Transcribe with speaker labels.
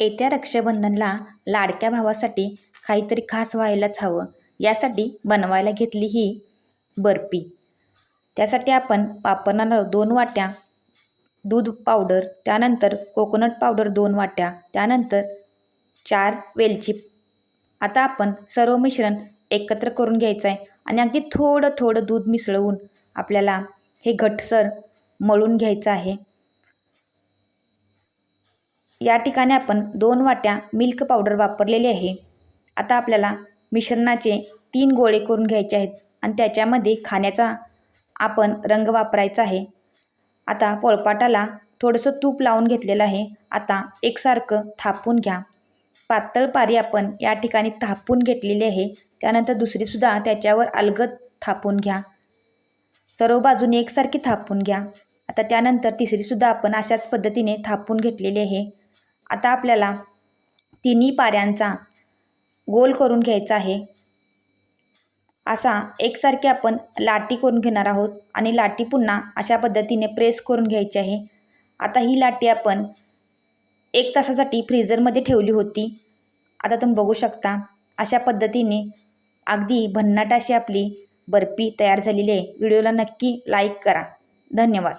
Speaker 1: येत्या रक्षाबंधनला लाडक्या भावासाठी काहीतरी खास व्हायलाच हवं. यासाठी बनवायला घेतली ही बर्फी. त्यासाठी आपण वापरणार आहोत दोन वाट्या दूध पावडर त्यानंतर कोकोनट पावडर दोन वाट्या त्यानंतर चार वेलची. आता आपण सर्व मिश्रण एकत्र करून घ्यायचं आहे आणि अगदी थोडं थोडं दूध मिसळवून आपल्याला हे घटसर मळून घ्यायचं आहे. या ठिकाणी आपण दोन वाट्या मिल्क पावडर वापरलेली आहे. आता आपल्याला मिश्रणाचे तीन गोळे करून घ्यायचे आहेत आणि त्याच्यामध्ये खाण्याचा आपण रंग वापरायचा आहे. आता पोळपाटाला थोडंसं तूप लावून घेतलेलं आहे. आता एकसारखं थापून घ्या. पातळ पारी आपण या ठिकाणी थापून घेतलेली आहे. त्यानंतर दुसरीसुद्धा त्याच्यावर अलगद थापून घ्या. सर्व बाजूने एकसारखी थापून घ्या. आता त्यानंतर तिसरीसुद्धा आपण अशाच पद्धतीने थापून घेतलेली आहे. आता आपल्याला तिन्ही पाऱ्यांचा गोल करून घ्यायचा आहे. असा एकसारखे आपण लाटी करून घेणार आहोत आणि लाटी पुन्हा अशा पद्धतीने प्रेस करून घ्यायची आहे. आता ही लाटी आपण एक तासासाठी फ्रीझरमध्ये ठेवली होती. आता तुम्ही बघू शकता अशा पद्धतीने अगदी भन्नाट अशी आपली बर्फी तयार झालेली आहे. व्हिडिओला नक्की लाईक करा. धन्यवाद.